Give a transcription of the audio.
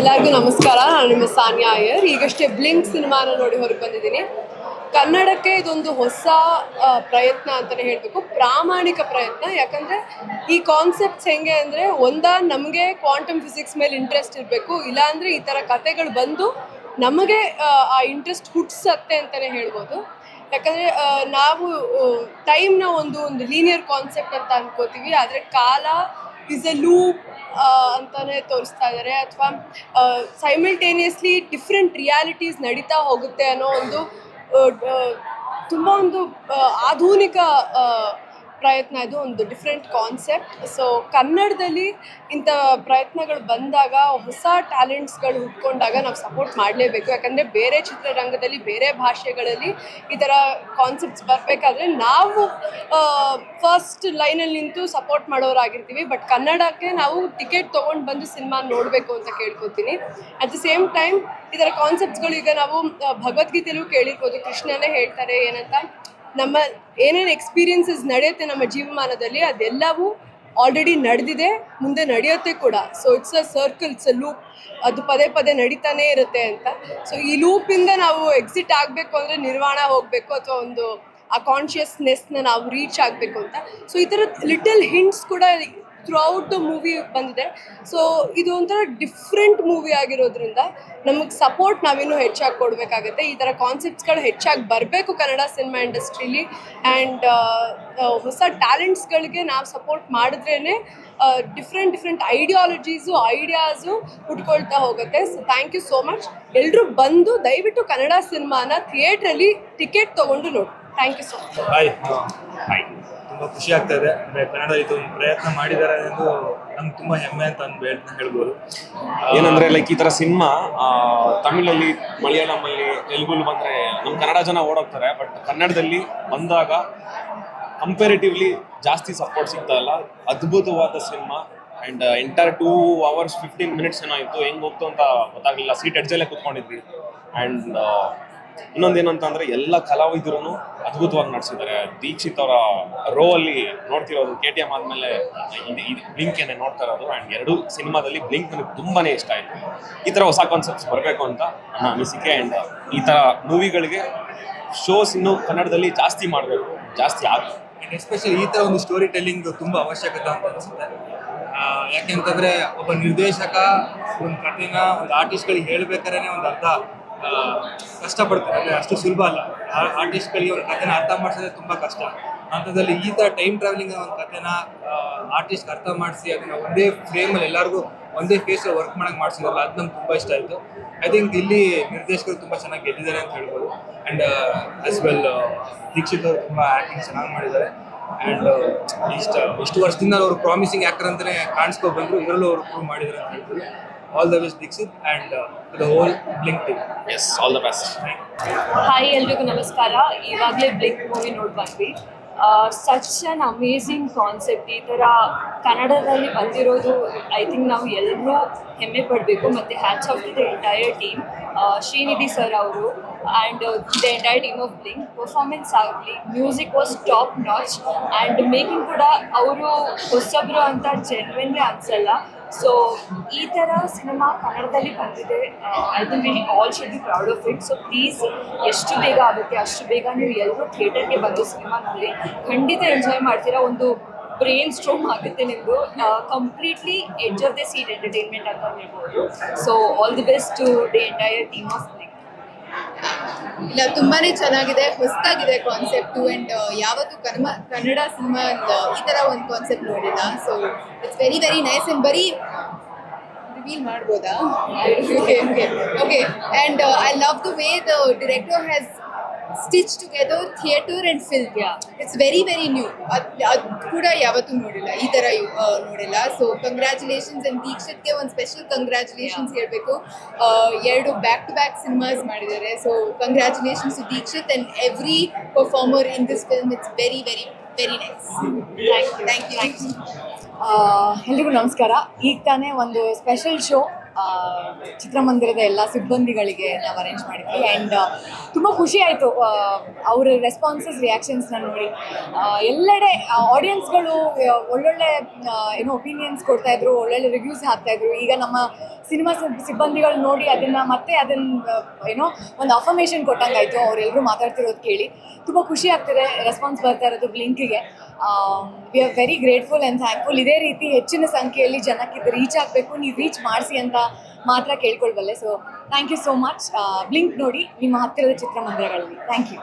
ಎಲ್ಲರಿಗೂ ನಮಸ್ಕಾರ. ನಾನು ನಿಮ್ಮ ಸಾನ್ಯಾ ಅಯ್ಯರ್. ಈಗಷ್ಟೇ ಬ್ಲಿಂಕ್ ಸಿನಿಮಾನ ನೋಡಿ ಹೊರಗೆ ಬಂದಿದ್ದೀನಿ. ಕನ್ನಡಕ್ಕೆ ಇದೊಂದು ಹೊಸ ಪ್ರಯತ್ನ ಅಂತಲೇ ಹೇಳಬೇಕು. ಪ್ರಾಮಾಣಿಕ ಪ್ರಯತ್ನ. ಯಾಕಂದರೆ ಈ ಕಾನ್ಸೆಪ್ಟ್ಸ್ ಹೆಂಗೆ ಅಂದರೆ ಒಂದಾ ನಮಗೆ ಕ್ವಾಂಟಮ್ ಫಿಸಿಕ್ಸ್ ಮೇಲೆ ಇಂಟ್ರೆಸ್ಟ್ ಇರಬೇಕು. ಇಲ್ಲಾಂದರೆ ಈ ಥರ ಕತೆಗಳು ಬಂದು ನಮಗೆ ಆ, ಆ ಇಂಟ್ರೆಸ್ಟ್ ಹುಟ್ಟಿಸತ್ತೆ ಅಂತಲೇ ಹೇಳ್ಬೋದು. ಯಾಕಂದರೆ ನಾವು ಟೈಮ್ನ ಒಂದು ಒಂದು ಲೀನಿಯರ್ ಕಾನ್ಸೆಪ್ಟ್ ಅಂತ ಅನ್ಕೋತೀವಿ. ಆದರೆ ಕಾಲ ಇಸ್ ಎ ಲೂಪ್ ಅಂತಾನೆ ತೋರಿಸ್ತಾ ಇದ್ದಾರೆ ಅಥವಾ ಸೈಮಲ್ಟೇನಿಯಸ್ಲಿ ಡಿಫ್ರೆಂಟ್ ರಿಯಾಲಿಟೀಸ್ ನಡೀತಾ ಹೋಗುತ್ತೆ ಅನ್ನೋ ಒಂದು ತುಂಬ ಒಂದು ಆಧುನಿಕ ಪ್ರಯತ್ನ. ಇದು ಒಂದು ಡಿಫ್ರೆಂಟ್ ಕಾನ್ಸೆಪ್ಟ್ ಸೊ ಕನ್ನಡದಲ್ಲಿ ಇಂಥ ಪ್ರಯತ್ನಗಳು ಬಂದಾಗ, ಹೊಸ ಟ್ಯಾಲೆಂಟ್ಸ್ಗಳು ಹುಟ್ಕೊಂಡಾಗ ನಾವು ಸಪೋರ್ಟ್ ಮಾಡಲೇಬೇಕು. ಯಾಕಂದರೆ ಬೇರೆ ಚಿತ್ರರಂಗದಲ್ಲಿ, ಬೇರೆ ಭಾಷೆಗಳಲ್ಲಿ ಈ ಥರ ಕಾನ್ಸೆಪ್ಟ್ಸ್ ಬರಬೇಕಾದ್ರೆ ನಾವು ಫಸ್ಟ್ ಲೈನಲ್ಲಿ ನಿಂತು ಸಪೋರ್ಟ್ ಮಾಡೋರಾಗಿರ್ತೀವಿ. ಬಟ್ ಕನ್ನಡಕ್ಕೆ ನಾವು ಟಿಕೆಟ್ ತೊಗೊಂಡು ಬಂದು ಸಿನಿಮಾ ನೋಡಬೇಕು ಅಂತ ಕೇಳ್ಕೊತೀನಿ. ಅಟ್ ದ ಸೇಮ್ ಟೈಮ್ ಇದರ ಕಾನ್ಸೆಪ್ಟ್ಸ್ ಕಾನ್ಸೆಪ್ಟ್ಸ್ಗಳು ಈಗ ನಾವು ಭಗವದ್ಗೀತೆಯಲ್ಲೂ ಕೇಳಿರ್ಬೋದು. ಕೃಷ್ಣನೇ ಹೇಳ್ತಾರೆ ಏನಂತ, ನಮ್ಮ ಏನೇನು ಎಕ್ಸ್ಪೀರಿಯನ್ಸಸ್ ನಡೆಯುತ್ತೆ ನಮ್ಮ ಜೀವಮಾನದಲ್ಲಿ ಅದೆಲ್ಲವೂ ಆಲ್ರೆಡಿ ನಡೆದಿದೆ, ಮುಂದೆ ನಡೆಯುತ್ತೆ ಕೂಡ. So it's a circle it's a loop ಅದು ಪದೇ ಪದೇ ನಡೀತಾನೆ ಇರುತ್ತೆ ಅಂತ. ಸೊ ಈ ಲೂಪಿಂದ ನಾವು ಎಕ್ಸಿಟ್ ಆಗಬೇಕು ಅಂದರೆ ನಿರ್ವಾಣ ಹೋಗಬೇಕು ಅಥವಾ ಒಂದು ಆ ಕಾನ್ಷಿಯಸ್ನೆಸ್ನ ನಾವು ರೀಚ್ ಆಗಬೇಕು ಅಂತ. ಸೊ ಈ ಥರ ಲಿಟಲ್ ಹಿಂಟ್ಸ್ ಕೂಡ ಥ್ರೂ ಔಟ್ ದ ಮೂವಿ ಬಂದಿದೆ. ಸೊ ಇದು ಒಂಥರ ಡಿಫ್ರೆಂಟ್ ಮೂವಿ ಆಗಿರೋದ್ರಿಂದ ನಮಗೆ ಸಪೋರ್ಟ್ ನಾವಿನ್ನೂ ಹೆಚ್ಚಾಗಿ ಕೊಡಬೇಕಾಗತ್ತೆ. ಈ ಥರ ಕಾನ್ಸೆಪ್ಟ್ಸ್ಗಳು ಹೆಚ್ಚಾಗಿ ಬರಬೇಕು ಕನ್ನಡ ಸಿನಿಮಾ ಇಂಡಸ್ಟ್ರೀಲಿ ಆ್ಯಂಡ್ ಹೊಸ ಟ್ಯಾಲೆಂಟ್ಸ್ಗಳಿಗೆ ನಾವು ಸಪೋರ್ಟ್ ಮಾಡಿದ್ರೇ ಡಿಫ್ರೆಂಟ್ ಡಿಫ್ರೆಂಟ್ ಐಡಿಯಾಲಜೀಸು ಐಡಿಯಾಸು ಹುಟ್ಕೊಳ್ತಾ ಹೋಗುತ್ತೆ. So thank you so much ಎಲ್ಲರೂ ಬಂದು ದಯವಿಟ್ಟು ಕನ್ನಡ ಸಿನಿಮಾನ ಥಿಯೇಟ್ರಲ್ಲಿ ಟಿಕೆಟ್ ತೊಗೊಂಡು ನೋಡಿ. Thank you so much hi bye ತುಂಬ ಖುಷಿ ಆಗ್ತಾ ಇದೆ. ಅಂದರೆ ಕನ್ನಡ ಇದು ಒಂದು ಪ್ರಯತ್ನ ಮಾಡಿದ್ದಾರೆ ಎಂದು ನಮ್ಗೆ ತುಂಬ ಹೆಮ್ಮೆ ಅಂತ ಅಂದ್ ಹೇಳ್- ಹೇಳ್ಬೋದು. ಏನಂದ್ರೆ ಲೈಕ್ ಈ ತರ ಸಿನಿಮಾ ತಮಿಳಲ್ಲಿ ಮಲಯಾಳಮಲ್ಲಿ ತೆಲುಗುಲ್ ಬಂದ್ರೆ ನಮ್ಮ ಕನ್ನಡ ಜನ ಓಡೋಗ್ತಾರೆ. ಬಟ್ ಕನ್ನಡದಲ್ಲಿ ಬಂದಾಗ ಕಂಪೇರಿಟಿವ್ಲಿ ಜಾಸ್ತಿ ಸಪೋರ್ಟ್ ಸಿಗ್ತಾ ಇಲ್ಲ. ಅದ್ಭುತವಾದ cinema. And enter two hours fifteen minutes ಏನೋ ಇತ್ತು ಹೆಂಗ್ ಹೋಗ್ತು ಅಂತ ಗೊತ್ತಾಗ್ಲಿಲ್ಲ. ಸೀಟ್ ಎಡ್ಜಲ್ಲೇ ಕುತ್ಕೊಂಡಿದ್ವಿ. ಅಂಡ್ ಇನ್ನೊಂದೇನು ಅಂತಂದ್ರೆ ಎಲ್ಲ ಕಲಾವಿದರು ಅದ್ಭುತವಾಗಿ ನಡೆಸಿದ್ದಾರೆ. ದೀಕ್ಷಿತ್ ಅವರ ರೋ ಅಲ್ಲಿ ನೋಡ್ತಿರೋದು ಕೆ ಟಿ ಎಂ ಆದ್ಮೇಲೆ ಬ್ಲಿಂಕ್ ಏನೇ ನೋಡ್ತಾ ಇರೋದು. ಅಂಡ್ ಎರಡು ಸಿನಿಮಾದಲ್ಲಿ ಬ್ಲಿಂಕ್ ನನಗೆ ತುಂಬಾನೇ ಇಷ್ಟ ಆಯ್ತು. ಈ ತರ ಹೊಸ ಕಾನ್ಸೆಪ್ಟ್ಸ್ ಬರಬೇಕು ಅಂತ ನನ್ನ ಅನಿಸಿಕೆ. ಅಂಡ್ ಈ ತರ ಮೂವಿಗಳಿಗೆ ಶೋಸ್ ಇನ್ನು ಕನ್ನಡದಲ್ಲಿ ಜಾಸ್ತಿ ಮಾಡಬೇಕು. ಜಾಸ್ತಿ ಆ್ಯಂಡ್ ಎಸ್ಪೆಷಲಿ ಈ ಥರ ಒಂದು ಸ್ಟೋರಿ ಟೆಲ್ಲಿಂಗ್ ತುಂಬ ಅವಶ್ಯಕತೆ ಅಂತ ಅನಿಸುತ್ತೆ. ಯಾಕೆಂತಂದ್ರೆ ಒಬ್ಬ ನಿರ್ದೇಶಕ ಒಂದು ಕಥೆನ ಒಂದು ಆರ್ಟಿಸ್ಟ್ಗಳಿಗೆ ಹೇಳ್ಬೇಕಾದ್ರೆ ಒಂದು ಅರ್ಧ ಆ, ಕಷ್ಟಪಡ್ತಾರೆ. ಅಂದರೆ ಅಷ್ಟು ಸುಲಭ ಅಲ್ಲ. ಆರ್ಟಿಸ್ಟ್ಗಳಿಗೆ ಒಂದು ಕಥೆನ ಅರ್ಥ ಮಾಡಿಸೋದೇ ತುಂಬ ಕಷ್ಟ. ಅಂಥದ್ದಲ್ಲಿ ಈ ಥರ ಟೈಮ್ ಟ್ರಾವೆಲಿಂಗ್ ಒಂದು ಕಥೆನ ಆರ್ಟಿಸ್ಟ್ ಅರ್ಥ ಮಾಡಿಸಿ ಅದನ್ನು ಒಂದೇ ಫ್ರೇಮಲ್ಲಿ ಎಲ್ಲರಿಗೂ ಒಂದೇ ಫೇಸ್ ವರ್ಕ್ ಮಾಡಕ್ಕೆ ಮಾಡಿಸಿದ್ರಲ್ಲ, ಅದು ನಮ್ಗೆ ತುಂಬ ಇಷ್ಟ ಆಯಿತು. ಐ ಥಿಂಕ್ ಇಲ್ಲಿ ನಿರ್ದೇಶಕರು ತುಂಬ ಚೆನ್ನಾಗಿ ಗೆದ್ದಿದ್ದಾರೆ ಅಂತ ಹೇಳ್ಬೋದು. ಆ್ಯಂಡ್ ಆಸ್ ವೆಲ್ ದೀಕ್ಷಿತ್ ಅವರು ತುಂಬ ಆ್ಯಕ್ಟಿಂಗ್ ಚೆನ್ನಾಗಿ ಮಾಡಿದ್ದಾರೆ. ಆ್ಯಂಡ್ ಇಷ್ಟ, ಇಷ್ಟು ವರ್ಷದಿಂದ ಅವರು ಪ್ರಾಮಿಸಿಂಗ್ ಆ್ಯಕ್ಟರ್ ಅಂತಲೇ ಕಾಣಿಸ್ಕೊ ಬಂದರು, ಇದರಲ್ಲೂ ಅವರು ಪ್ರೂವ್ ಮಾಡಿದ್ದಾರೆ ಅಂತ ಹೇಳ್ಬೋದು. All the best Dikshith and the whole Blink team yes all the best hi ಎಲ್ರಿಗೂ ನಮಸ್ಕಾರ. ಇವಾಗಲೇ ಬ್ಲಿಂಕ್ ಮೂವಿ ನೋಡಿ ಬಂದ್ವಿ ಸಚ್ ಅನ್ ಅಮೇಝಿಂಗ್ ಕಾನ್ಸೆಪ್ಟ್ ಈ ಥರ ಕನ್ನಡದಲ್ಲಿ ಬಂದಿರೋದು ಐ ಥಿಂಕ್ ನಾವು ಎಲ್ಲರೂ ಹೆಮ್ಮೆ ಪಡಬೇಕು. ಮತ್ತು hats off the entire team Srinidhi sir ಅವರು and the entire team of Blink performance ಆಗಲಿ music was top notch and making ಕೂಡ ಅವರು ಹೊಸಬ್ರು ಅಂತ ಜೆನ್ವೆನ್ನೇ ಅನ್ಸಲ್ಲ. ಸೊ ಈ ಥರ ಸಿನಿಮಾ ಕನ್ನಡದಲ್ಲಿ ಬಂದಿದೆ. I think we all should be proud of it so please ಎಷ್ಟು ಬೇಗ ಆಗುತ್ತೆ, ಅಷ್ಟು ಬೇಗ ನೀವು ಎಲ್ಲರೂ ಥಿಯೇಟರ್ಗೆ ಬಂದು ಸಿನಿಮಾ ನೋಡಿ, ಖಂಡಿತ ಎಂಜಾಯ್ ಮಾಡ್ತೀರಾ. ಒಂದು ಬ್ರೈನ್ ಸ್ಟ್ರೋಮ್ ಆಗುತ್ತೆ ನಿಮ್ಮದು completely edge of the seat entertainment ಅಂತ ಹೇಳ್ಬೋದು. So all the best to the entire team of ಇಲ್ಲ, ತುಂಬಾನೇ ಚೆನ್ನಾಗಿದೆ, ಹೊಸದಾಗಿದೆ ಕಾನ್ಸೆಪ್ಟು ಅಂಡ್ ಯಾವತ್ತು ಕರ್ಮ, ಕನ್ನಡ ಸಿನಿಮಾ ಈ ತರ ಒಂದು ಕಾನ್ಸೆಪ್ಟ್ ನೋಡಿಲ್ಲ. So it's very very nice and ಬರೀ ರಿವೀಲ್ ಮಾಡ್ಬೋದಾ? Okay okay okay and I love the way the director has stitch together theatre and film it's very very new ಅದು ಅದು ಕೂಡ ಯಾವತ್ತೂ ನೋಡಿಲ್ಲ. ಈ ಥರ ನೋಡಿಲ್ಲ. ಸೊ ಕಂಗ್ರ್ಯಾಚುಲೇಷನ್ಸ್ ಅಂಡ್ ದೀಕ್ಷಿತ್ಗೆ ಒಂದು ಸ್ಪೆಷಲ್ ಕಂಗ್ರ್ಯಾಚುಲೇಷನ್ಸ್ ಹೇಳಬೇಕು. ಎರಡು ಬ್ಯಾಕ್ ಟು ಬ್ಯಾಕ್ ಸಿನಿಮಾಸ್ ಮಾಡಿದ್ದಾರೆ so congratulations to Dikshith and every performer in this film it's very very very nice thank you thank you ಎಲ್ರಿಗೂ ನಮಸ್ಕಾರ. ಈಗ ತಾನೇ ಒಂದು ಸ್ಪೆಷಲ್ ಶೋ ಚಿತ್ರಮಂದಿರದ ಎಲ್ಲ ಸಿಬ್ಬಂದಿಗಳಿಗೆ ನಾವು ಅರೇಂಜ್ ಮಾಡಿದ್ವಿ. ಆ್ಯಂಡ್ ತುಂಬ ಖುಷಿ ಆಯಿತು. ಅವರ ರೆಸ್ಪಾನ್ಸಸ್ ರಿಯಾಕ್ಷನ್ಸ್ನ ನೋಡಿ. ಎಲ್ಲೆಡೆ ಆಡಿಯನ್ಸ್ಗಳು ಒಳ್ಳೊಳ್ಳೆ ಏನೋ ಒಪಿನಿಯನ್ಸ್ ಕೊಡ್ತಾ ಇದ್ರು, ಒಳ್ಳೊಳ್ಳೆ ರಿವ್ಯೂಸ್ ಹಾಕ್ತಾಯಿದ್ರು ಈಗ ನಮ್ಮ ಸಿನಿಮಾ ಸಿಬ್ಬಂದಿಗಳು ನೋಡಿ ಅದನ್ನ ಮತ್ತೆ ಅದನ್ನ ಏನೋ ಒಂದು ಅಫರ್ಮೇಷನ್ ಕೊಟ್ಟಂಗಾಯ್ತು. ಅವರೆಲ್ಲರೂ ಮಾತಾಡ್ತಿರೋದು ಕೇಳಿ. ತುಂಬ ಖುಷಿ ಆಗ್ತಿದೆ ರೆಸ್ಪಾನ್ಸ್ ಬರ್ತಾ ಇರೋದು ಬ್ಲಿಂಕಿಗೆ. We are very grateful and thankful ಇದೇ ರೀತಿ ಹೆಚ್ಚಿನ ಸಂಖ್ಯೆಯಲ್ಲಿ ಜನಕ್ಕೆ ರೀಚ್ ಆಗಬೇಕು. ನೀವು ರೀಚ್ ಮಾಡಿಸಿ ಅಂತ ಮಾತ್ರ ಕೇಳ್ಕೊಳ್ಬಲ್ಲೆ so thank you so much Blink ನೋಡಿ ನಿಮ್ಮ ಹತ್ತಿರದ ಚಿತ್ರಮಂದಿರಗಳಲ್ಲಿ. Thank you